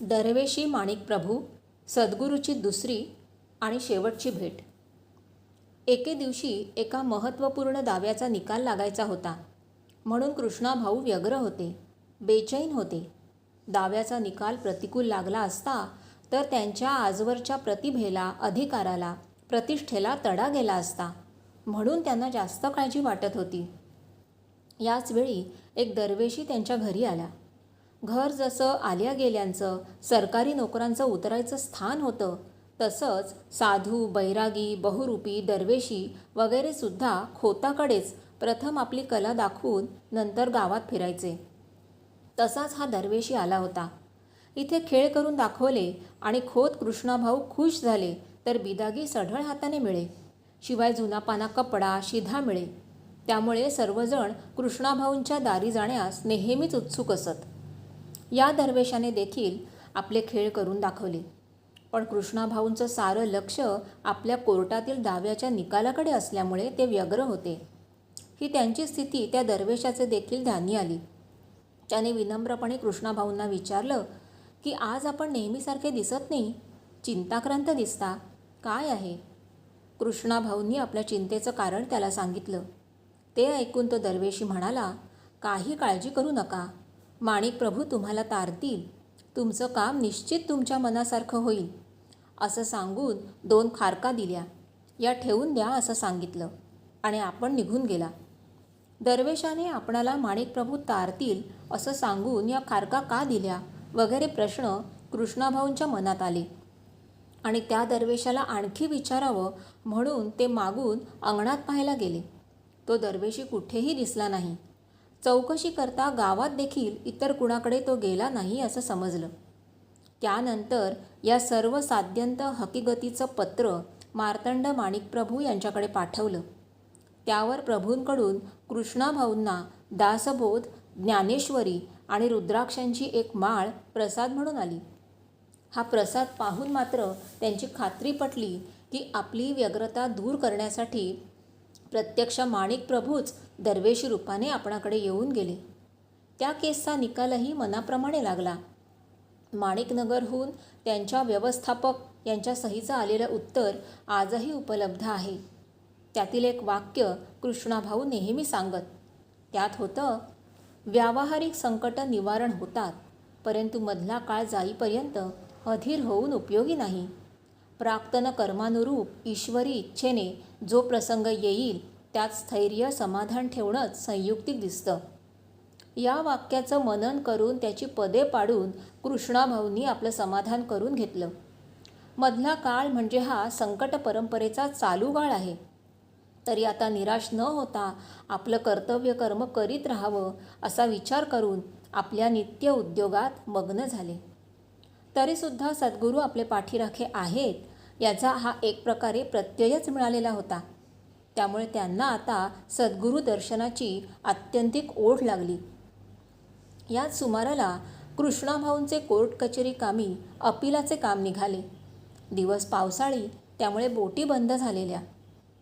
दरवेशी माणिक प्रभू सद्गुरूची दुसरी आणि शेवटची भेट. एके दिवशी एका महत्त्वपूर्ण दाव्याचा निकाल लागायचा होता. म्हणून कृष्णा भाऊ व्यग्र होते बेचैन होते. दाव्याचा निकाल प्रतिकूल लागला असता तर त्यांच्या आजवरच्या प्रतिभेला अधिकाराला प्रतिष्ठेला तडा गेला असता. म्हणून त्यांना जास्त काळजी वाटत होती. याचवेळी एक दरवेशी त्यांच्या घरी आला. घर जसं आल्या गेल्यांचं सरकारी नोकरांचं उतरायचं स्थान होतं तसंच साधू बैरागी बहुरूपी दरवेशी वगैरेसुद्धा खोताकडेच प्रथम आपली कला दाखवून नंतर गावात फिरायचे. तसाच हा दरवेशी आला होता. इथे खेळ करून दाखवले आणि खोत कृष्णाभाऊ खुश झाले तर बिदागी सढळ हाताने मिळे. शिवाय जुनापाना कपडा शिधा मिळे. त्यामुळे सर्वजण कृष्णाभाऊंच्या दारी जाण्यास नेहमीच उत्सुक असत. या दरवेशाने देखील आपले खेळ करून दाखवले. पण कृष्णाभाऊंचं सारं लक्ष आपल्या कोर्टातील दाव्याच्या निकालाकडे असल्यामुळे ते व्यग्र होते. ही त्यांची स्थिती त्या दरवेशाचे देखील ध्यानी आली. त्याने विनम्रपणे कृष्णाभाऊंना विचारलं की आज आपण नेहमीसारखे दिसत नाही? चिंताक्रांत दिसता? काय आहे? कृष्णाभाऊंनी आपल्या चिंतेचं कारण त्याला सांगितलं. ते ऐकून तो दरवेशी म्हणाला काही काळजी करू नका. माणिक प्रभू तुम्हाला तारतील. तुमचं काम निश्चित तुमच्या मनासारखं होईल. असं सांगून दोन खारका दिल्या. या ठेवून द्या असं सांगितलं. आणि आपण निघून गेला. दरवेशाने आपणाला माणिकप्रभू तारतील असं सांगून या खारका का दिल्या? वगैरे प्रश्न कृष्णाभाऊंच्या मनात आले. आणि त्या दरवेशाला आणखी विचारावं म्हणून ते मागून अंगणात पाहायला गेले. तो दरवेशी कुठेही दिसला नाही. चौकशी करता गावात देखील इतर कुणाकडे तो गेला नाही असं समजलं. त्यानंतर या सर्व साध्यंत हकीगतीचं पत्र मार्तंड माणिकप्रभू यांच्याकडे पाठवलं. त्यावर प्रभूंकडून कृष्णाभाऊंना दासबोध ज्ञानेश्वरी आणि रुद्राक्षांची एक माळ प्रसाद म्हणून आली. हा प्रसाद पाहून मात्र त्यांची खात्री पटली की आपली व्यग्रता दूर करण्यासाठी प्रत्यक्ष माणिक प्रभूच दरवेशी रूपाने आपणाकडे येऊन गेले. त्या केसचा निकालही मनाप्रमाणे लागला. माणिकनगरहून त्यांच्या व्यवस्थापक यांच्या सहीचं आलेलं उत्तर आजही उपलब्ध आहे. त्यातील एक वाक्य कृष्णाभाऊ नेहमी सांगत त्यात होतं व्यावहारिक संकट निवारण होतात परंतु मधला काळ जाईपर्यंत अधीर होऊन उपयोगी नाही. प्राक्तन कर्मानुरूप ईश्वरी इच्छेने जो प्रसंग येईल त्यात स्थैर्य समाधान ठेवणंच संयुक्तिक दिसतं. या वाक्याचं मनन करून त्याची पदे पाडून कृष्णाभाऊंनी आपलं समाधान करून घेतलं. मधला काळ म्हणजे हा संकट परंपरेचा चालू काळ आहे. तरी आता निराश न होता आपलं कर्तव्य कर्म करीत राहावं असा विचार करून आपल्या नित्य उद्योगात मग्न झाले. तरीसुद्धा सद्गुरू आपले पाठीराखे आहेत याचा हा एक प्रकारे प्रत्ययच मिळालेला होता. त्यामुळे त्यांना आता सद्गुरू दर्शनाची आत्यंतिक ओढ लागली. याच सुमाराला कृष्णाभाऊंचे कोर्ट कचेरी कामी अपिलाचे काम निघाले. दिवस पावसाळी त्यामुळे बोटी बंद झालेल्या.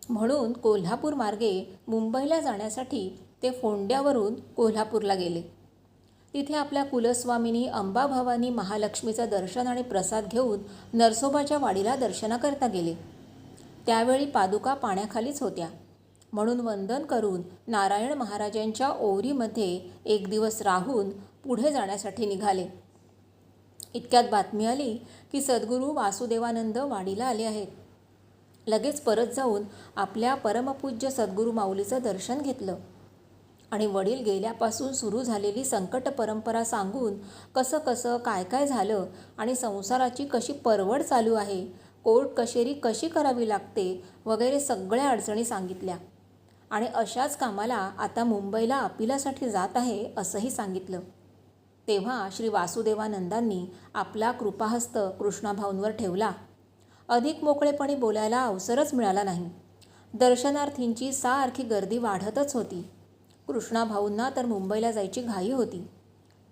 म्हणून कोल्हापूर मार्गे मुंबईला जाण्यासाठी ते फोंड्यावरून कोल्हापूरला गेले. तिथे आपल्या कुलस्वामिनी अंबाभवानी महालक्ष्मीचं दर्शन आणि प्रसाद घेऊन नरसोबाच्या वाडीला दर्शनाकरता गेले. त्यावेळी पादुका पाण्याखालीच होत्या. म्हणून वंदन करून नारायण महाराजांच्या ओवरीमध्ये एक दिवस राहून पुढे जाण्यासाठी निघाले. इतक्यात बातमी आली की सद्गुरू वासुदेवानंद वाडीला आले आहेत. लगेच परत जाऊन आपल्या परमपूज्य सद्गुरू माऊलीचं दर्शन घेतलं. आणि वडील गेल्यापासून सुरू झालेली संकट परंपरा सांगून कसं कसं काय काय झालं आणि संसाराची कशी परवड चालू आहे कोर्ट कशेरी कशी करावी लागते वगैरे सगळ्या अडचणी सांगितल्या. आणि अशाच कामाला आता मुंबईला अपिलासाठी जात आहे असंही सांगितलं. तेव्हा श्री वासुदेवानंदांनी आपला कृपाहस्त कृष्णाभाऊंवर ठेवला. अधिक मोकळेपणे बोलायला अवसरच मिळाला नाही. दर्शनार्थींची सारखी गर्दी वाढतच होती. कृष्णाभाऊंना तर मुंबईला जायची घाई होती.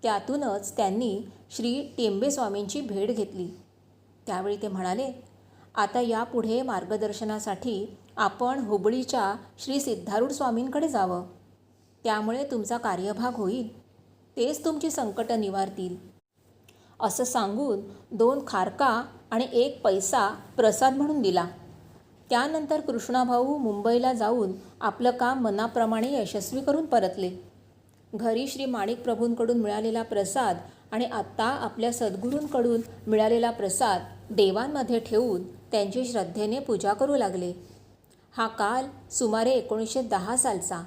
त्यातूनच त्यांनी श्री टेंबेस्वामींची भेट घेतली. त्यावेळी ते म्हणाले आता यापुढे मार्गदर्शनासाठी आपण हुबळीच्या श्री सिद्धारूढ स्वामींकडे जावं. त्यामुळे तुमचा कार्यभाग होईल. तेच तुमची संकटं निवारतील. असं सांगून दोन खारका आणि एक पैसा प्रसाद म्हणून दिला. त्यानंतर कृष्णाभाऊ मुंबईला जाऊन आपलं काम मनाप्रमाणे यशस्वी करून परतले. घरी श्री माणिक प्रभूंकडून मिळालेला प्रसाद आणि आत्ता आपल्या सद्गुरूंकडून मिळालेला प्रसाद देवांमध्ये ठेवून त्यांची श्रद्धेने पूजा करू लागले. हा काल सुमारे एकोणीसशे दहा सालचा.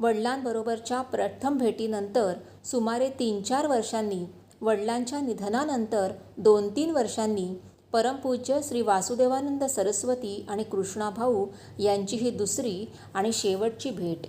वडिलांबरोबरच्या प्रथम भेटीनंतर सुमारे तीन चार वर्षांनी वडिलांच्या निधनानंतर दोन तीन वर्षांनी परमपूज्य श्री वासुदेवानंद सरस्वती आणि कृष्णाभाऊ यांची ही दुसरी आणि शेवटची भेट.